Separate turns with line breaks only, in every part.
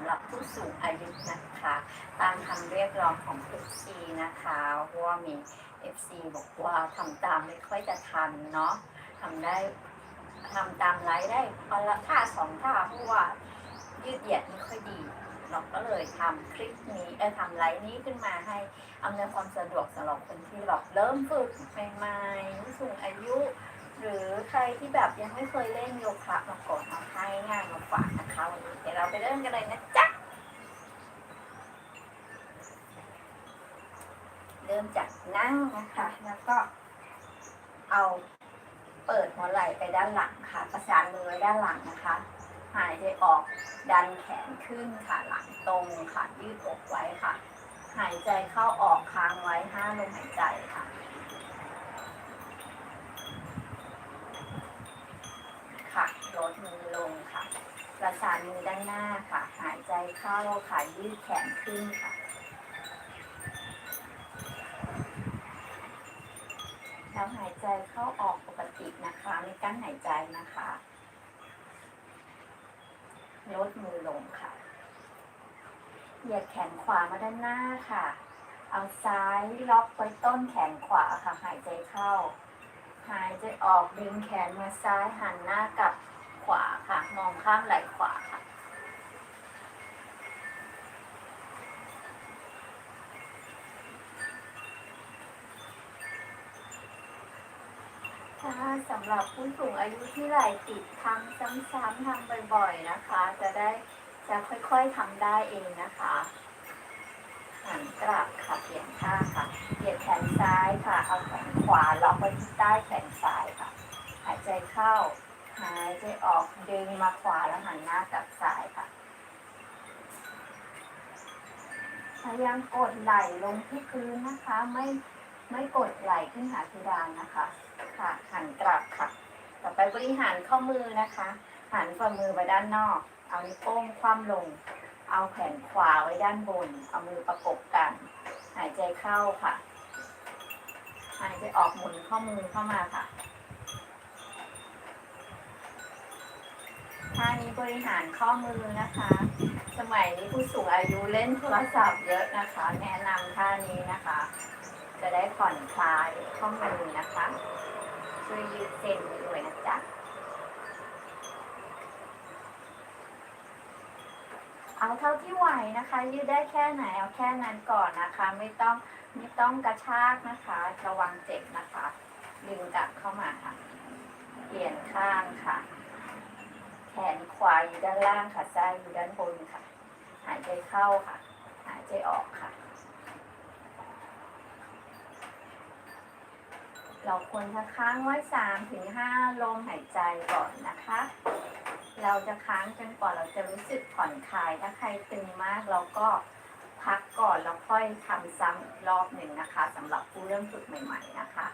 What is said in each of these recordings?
ำหรับผู้สูงอายุนะคะ ตามคำเรียกร้องของ FC นะคะเพราะว่ามี FC บอกว่าทำตามไม่ค่อยจะทันเนาะทำได้ทำตามไลฟ์ได้วันละท่าสองท่าเพราะว่ายืดเหยียดไม่ค่อยดีเราก็เลยทำคลิปนี้เออทำไลฟ์นี้ขึ้นมาให้อำนวยความสะดวกสำหรับคนที่แบบเริ่มฝึกใหม่ๆผู้สูงอายุ หรือใครที่แบบยังไม่เคยเล่นโยคะมาก่อนเอาให้ง่ายมาฝากนะคะวันนี้เดี๋ยวเราไปเริ่มกันเลยนะจ๊ะเริ่มจากนั่งนะคะ แล้วก็เอาเปิดหัวไหล่ไปด้านหลังค่ะ ประสานมือไว้ด้านหลังนะคะ หายใจออกดันแขนขึ้นค่ะ หลังตรงค่ะ ยืดอกไว้ค่ะ หายใจเข้าออกค้างไว้ห้าลมหายใจค่ะ ค่ะลดมือลงค่ะ ประสานมือด้านหน้าค่ะ หายใจเข้าค่ะ ยืดแขนขึ้นค่ะ แล้วหายใจเข้าออกปกตินะคะไม่กั้นหายใจนะคะลดมือลงค่ะ เหยียดแขนขวามาด้านหน้าค่ะ เอาซ้ายล็อกไว้ต้นแขนขวาค่ะ หายใจเข้า หายใจออกดึงแขนมาซ้ายหันหน้ากลับ ขวาค่ะ มองข้ามไหล่ขวาค่ะค่ะ สำหรับผู้สูงอายุที่ไหล่ติดทำซ้ำๆทำบ่อยๆนะคะ จะได้จะค่อยๆทำได้เองนะคะหันกลับค่ะเปลี่ยนท่าค่ะเปลี่ยนแขนซ้ายค่ะ เอาแขนขวาล็อกไว้ที่ใต้แขนซ้ายค่ะ หายใจเข้า หายใจออกดึงมาขวาแล้วหันหน้ากลับซ้ายค่ะ พยายามกดไหล่ลงที่พื้นนะคะ ไม่ไม่กดไหล่ขึ้นหาเพดานนะคะ ค่ะ หันกลับค่ะ ต่อไปบริหารข้อมือนะคะ หันฝ่ามือไปด้านนอก เอานิ้วโป้งคว่ำลง เอาแขนขวาไว้ด้านบน เอามือประกบกัน หายใจเข้าค่ะ หายใจออกหมุนข้อมือเข้ามาค่ะ ท่า นี้บริหารข้อมือนะคะ สมัยนี้ผู้สูงอายุเล่นโทรศัพท์เยอะนะคะ แนะนำท่านี้นะคะ จะได้ผ่อนคลายข้อมือนะคะ ช่วยยืดเส้นด้วยนะจ๊ะเอาเท่าที่ไหวนะคะ ยืดได้แค่ไหนเอาแค่นั้นก่อนนะคะ ไม่ต้องไม่ต้องกระชากนะคะ ระวังเจ็บนะคะ ดึงกลับเข้ามาค่ะ เปลี่ยนข้างค่ะ วาอยู่ด้านล่างค่ะซ้ายอยู่ด้านบนค่ะ หายใจเข้าค่ะ หายใจออกค่ะ เราควรจะค้างไว้สามถึงห้าลมหายใจก่อนนะคะ เราจะค้างจนกว่าเราจะรู้สึกผ่อนคลายถ้าใครตึงมากเราก็พักก่อนแล้วค่อยทำซ้ำอีกรอบหนึ่งนะคะสำหรับผู้เริ่มฝึกใหม่ ๆนะคะ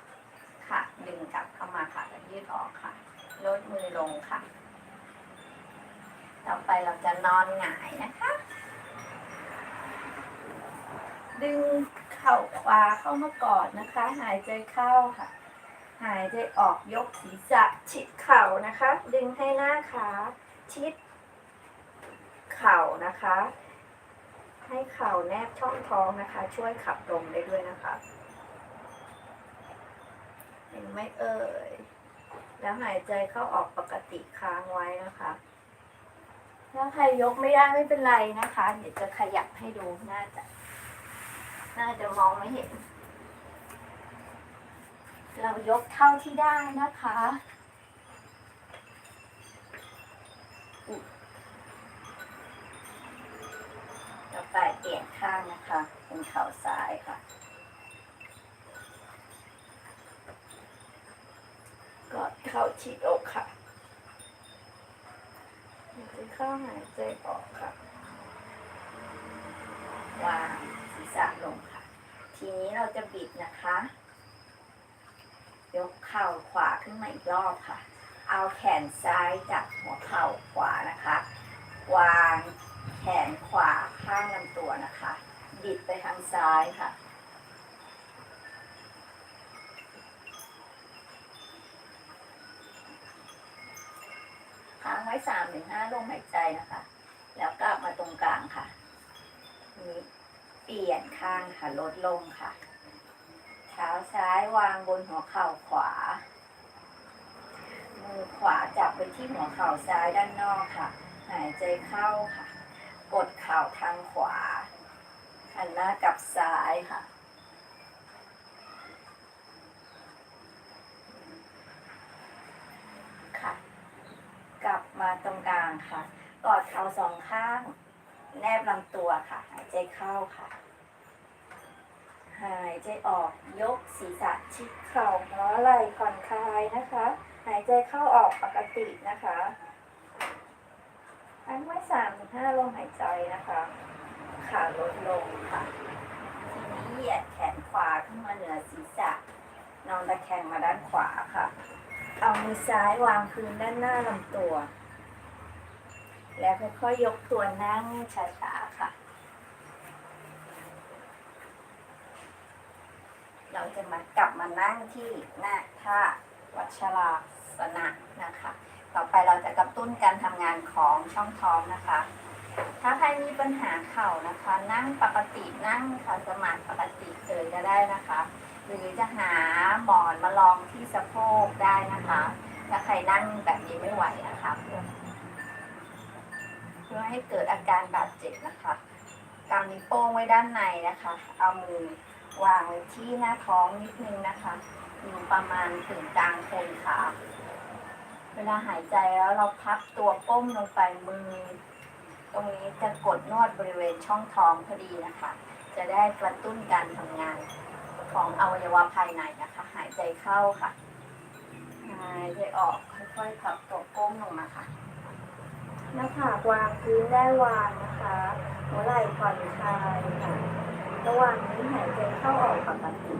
ค่ะดึงกลับเข้ามาค่ะแล้วยืดออกค่ะลดมือลงค่ะ ต่อไปเราจะนอนหงายนะคะ ดึงเข่าขวาเข้ามากอดนะคะ หายใจเข้าค่ะ หายใจออกยกศีรษะชิดเข่านะคะ ดึงให้หน้าขาชิด เข่านะคะ ให้เข่าแนบช่องท้องนะคะ ช่วยขับลมได้ด้วยนะคะเห็นไหมเอ่ย แล้วหายใจเข้าออกปกติค้างไว้นะคะ ถ้าใครยกไม่ได้ไม่เป็นไรนะคะ เดี๋ยวจะขยับให้ดูน่าจะน่าจะมองไม่เห็น เรายกเท่าที่ได้นะคะต่อไปเปลี่ยนข้างนะคะ เป็นเข่าซ้ายค่ะ กอดเข่าชิดอกค่ะ เข้าหายใจออกค่ะวางศีรษะลงค่ะ ทีนี้เราจะบิดนะคะ ยกเข่าขวาขึ้นมาอีกรอบค่ะ เอาแขนซ้ายจับหัวเข่าขวานะคะ วางแขนขวาข้างลำตัวนะคะ บิดไปทางซ้ายค่ะ ให้สามถึงห้าลมหายใจนะคะ แล้วกลับมาตรงกลางค่ะนี้เปลี่ยนข้างค่ะ ลดลงค่ะ เท้าซ้ายวางบนหัวเข่าขวา มือขวาจับไปที่หัวเข่าซ้ายด้านนอกค่ะ หายใจเข้าค่ะ กดเข่าทางขวาหันหน้ากลับซ้ายค่ะ ตรงกลางค่ะ กอดเข่าสองข้าง แนบลำตัวค่ะ หายใจเข้าค่ะ หายใจออกยกศีรษะชิดเข่าหัวไหล่ผ่อนคลายนะคะ หายใจเข้าออกปกตินะคะอันไว้สามถึงห้าลมหายใจนะคะขาลดลงค่ะทีนี้เหยียดแขนขวาขึ้นมาเหนือศีรษะนอนตะแคงมาด้านขวาค่ะ เอามือซ้ายวางพื้นด้านหน้าลำตัว แล้วค่อยๆยกตัวนั่งช้าๆค่ะ เราจะมากลับมานั่งที่หน้าท่าวัชราสนะนะคะ ต่อไปเราจะกระตุ้นการทำงานของช่องท้องนะคะ ถ้าใครมีปัญหาเข่านะคะ นั่งปกตินั่งขัดสมาธิปกติเลยก็ได้นะคะ หรือจะหาหมอนมาลองที่สะโพกได้นะคะ ถ้าใครนั่งแบบนี้ไม่ไหวนะคะเพื่อเพื่อให้เกิดอาการบาดเจ็บนะคะกำนิ้วโป้งไว้ด้านในนะคะ เอามือวางไว้ที่หน้าท้องนิดนึงนะคะ อยู่ประมาณถึงกลางโคนขาเวลาหายใจแล้วเราพับตัวก้มลงไปมือ ตรงนี้จะกดนวดบริเวณช่องท้องพอดีนะคะ จะได้กระตุ้นการทำงานของอวัยวะภายในนะคะ หายใจเข้าค่ะหายใจออกค่อยๆพับตัวก้มลงมาค่ะ หน้าผากวางพื้นได้วางนะคะ หัวไหล่ผ่อนคลายค่ะระหว่างนี้หายใจเข้าออกปกติ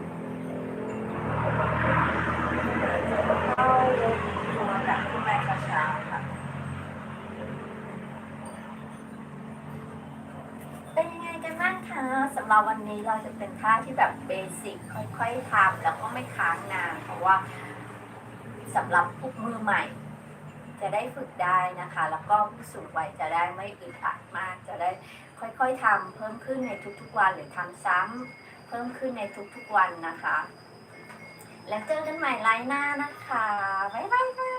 เข้ายกตัวกลับขึ้นมาช้าๆค่ะ เป็นยังไงกันบ้างคะสำหรับวันนี้เราจะเป็นท่าที่แบบเบสิกค่อยๆทำแล้วก็ไม่ค้างนานเพราะว่าสำหรับผู้มือใหม่ จะได้ฝึกได้นะคะ แล้วก็ผู้สูงวัยจะได้ไม่อึดอัดมาก จะได้ค่อยๆทำเพิ่มขึ้นในทุกๆวันหรือทำซ้ำเพิ่มขึ้นในทุกๆวันนะคะ แล้วเจอกันใหม่ไลน์หน้านะคะ บ๊ายบายค่ะ